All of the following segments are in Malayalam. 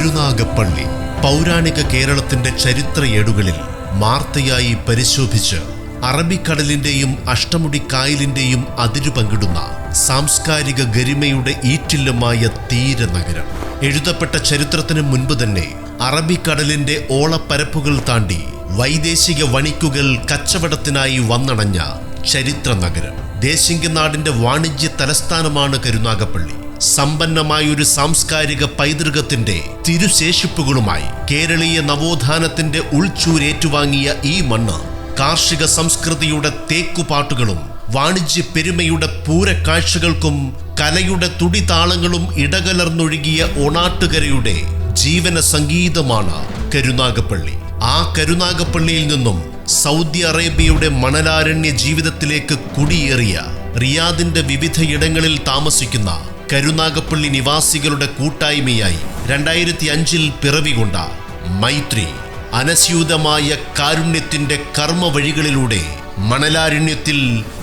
കരുനാഗപ്പള്ളി പൗരാണിക കേരളത്തിന്റെ ചരിത്ര ഏടുകളിൽ മാർത്തയായി പരിശോഭിച്ച് അറബിക്കടലിന്റെയും അഷ്ടമുടി കായലിന്റെയും അതിരു പങ്കിടുന്ന സാംസ്കാരിക ഗരിമയുടെ ഈറ്റില്ലമായ തീരനഗരം എഴുതപ്പെട്ട ചരിത്രത്തിന് മുൻപ് തന്നെ അറബിക്കടലിന്റെ ഓളപ്പരപ്പുകൾ താണ്ടി വൈദേശിക വണിക്കുകൾ കച്ചവടത്തിനായി വന്നണഞ്ഞ ചരിത്ര നഗരം. ദേശിംഗനാടിന്റെ വാണിജ്യ തലസ്ഥാനമാണ് കരുനാഗപ്പള്ളി. സമ്പന്നമായൊരു സാംസ്കാരിക പൈതൃകത്തിന്റെ തിരുശേഷിപ്പുകളുമായി കേരളീയ നവോത്ഥാനത്തിന്റെ ഉൾച്ചൂരേറ്റുവാങ്ങിയ ഈ മണ്ണ് കാർഷിക സംസ്കൃതിയുടെ തേക്കുപാട്ടുകളും വാണിജ്യ പെരുമയുടെ പൂരക്കാഴ്ചകൾക്കും കലയുടെ തുടിതാളങ്ങളും ഇടകലർന്നൊഴുകിയ ഓണാട്ടുകരയുടെ ജീവന സംഗീതമാണ് കരുനാഗപ്പള്ളി. ആ കരുനാഗപ്പള്ളിയിൽ നിന്നും സൗദി അറേബ്യയുടെ മണലാരണ്യ ജീവിതത്തിലേക്ക് കുടിയേറിയ റിയാദിന്റെ വിവിധയിടങ്ങളിൽ താമസിക്കുന്ന കരുനാഗപ്പള്ളി നിവാസികളുടെ കൂട്ടായ്മയായി രണ്ടായിരത്തി അഞ്ചിൽ പിറവികൊണ്ട മൈത്രി അനസ്യൂതമായ കാരുണ്യത്തിന്റെ കർമ്മ വഴികളിലൂടെ മണലാരണ്യത്തിൽ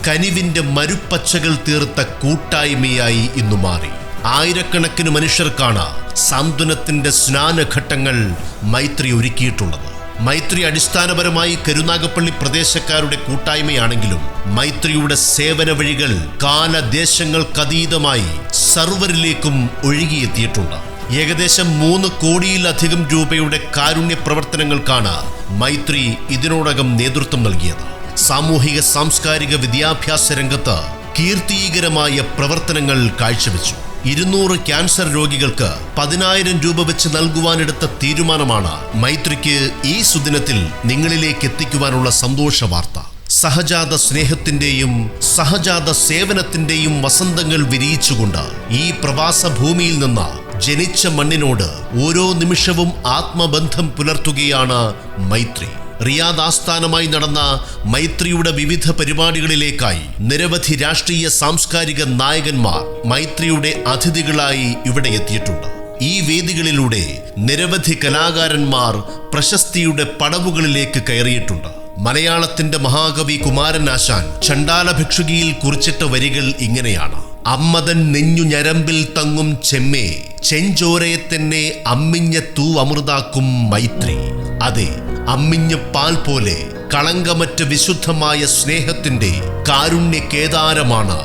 കനിവിന്റെ മരുപ്പച്ചകൾ തീർത്ത കൂട്ടായ്മയായി ഇന്നു മാറി. ആയിരക്കണക്കിന് മനുഷ്യർക്കാണ് സാന്ത്വനത്തിന്റെ സ്നാനഘട്ടങ്ങൾ മൈത്രി ഒരുക്കിയിട്ടുള്ളത്. മൈത്രി അടിസ്ഥാനപരമായി കരുനാഗപ്പള്ളി പ്രദേശക്കാരുടെ കൂട്ടായ്മയാണെങ്കിലും മൈത്രിയുടെ സേവന വഴികൾ കാലദേശങ്ങൾക്കതീതമായി സർവരിലേക്കും ഒഴുകിയെത്തിയിട്ടുണ്ട്. ഏകദേശം മൂന്ന് കോടിയിലധികം രൂപയുടെ കാരുണ്യ പ്രവർത്തനങ്ങൾക്കാണ് മൈത്രി ഇതിനോടകം നേതൃത്വം നൽകിയത്. സാമൂഹിക സാംസ്കാരിക വിദ്യാഭ്യാസ രംഗത്ത് കീർത്തികരമായ പ്രവർത്തനങ്ങൾ കാഴ്ചവെച്ചു. ഇരുന്നൂറ് ക്യാൻസർ രോഗികൾക്ക് പതിനായിരം രൂപ വെച്ച് നൽകുവാനെടുത്ത തീരുമാനമാണ് മൈത്രിക്ക് ഈ സുദിനത്തിൽ നിങ്ങളിലേക്ക് എത്തിക്കുവാനുള്ള സന്തോഷ വാർത്ത. സഹജാത സ്നേഹത്തിന്റെയും സഹജാത സേവനത്തിന്റെയും വസന്തങ്ങൾ വിരിയിച്ചുകൊണ്ട് ഈ പ്രവാസ ഭൂമിയിൽ നിന്ന് ജനിച്ച മണ്ണിനോട് ഓരോ നിമിഷവും ആത്മബന്ധം പുലർത്തുകയാണ് മൈത്രി. റിയാദ് ആസ്ഥാനമായി നടന്ന മൈത്രിയുടെ വിവിധ പരിപാടികളിലേക്കായി നിരവധി രാഷ്ട്രീയ സാംസ്കാരിക നായകന്മാർ മൈത്രിയുടെ അതിഥികളായി ഇവിടെ എത്തിയിട്ടുണ്ട്. ഈ വേദികളിലൂടെ നിരവധി കലാകാരന്മാർ പ്രശസ്തിയുടെ പടവുകളിലേക്ക് കയറിയിട്ടുണ്ട്. മലയാളത്തിന്റെ മഹാകവി കുമാരനാശാൻ ചണ്ടാല ഭിക്ഷുകിയിൽ കുറിച്ചിട്ട വരികൾ ഇങ്ങനെയാണ്. അമ്മതൻ നെഞ്ഞു ഞരമ്പിൽ തങ്ങും ചെമ്മേ ചെഞ്ചോരയെ തന്നെ അമ്മിഞ്ഞ തൂ അമൃതാക്കും മൈത്രി. അതെ അമ്മിഞ്ഞ പാൽ പോലെ കളങ്കമറ്റ വിശുദ്ധമായ സ്നേഹത്തിന്റെ കാരുണ്യ കേദാരമാണ്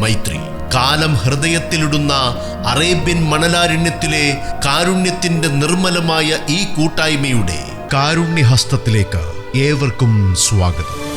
മൈത്രി. കാലം ഹൃദയത്തിലിടുന്ന അറേബ്യൻ മണലാരണ്യത്തിലെ കാരുണ്യത്തിന്റെ നിർമ്മലമായ ഈ കൂട്ടായ്മയുടെ കാരുണ്യഹസ്തത്തിലേക്ക് ഏവർക്കും സ്വാഗതം.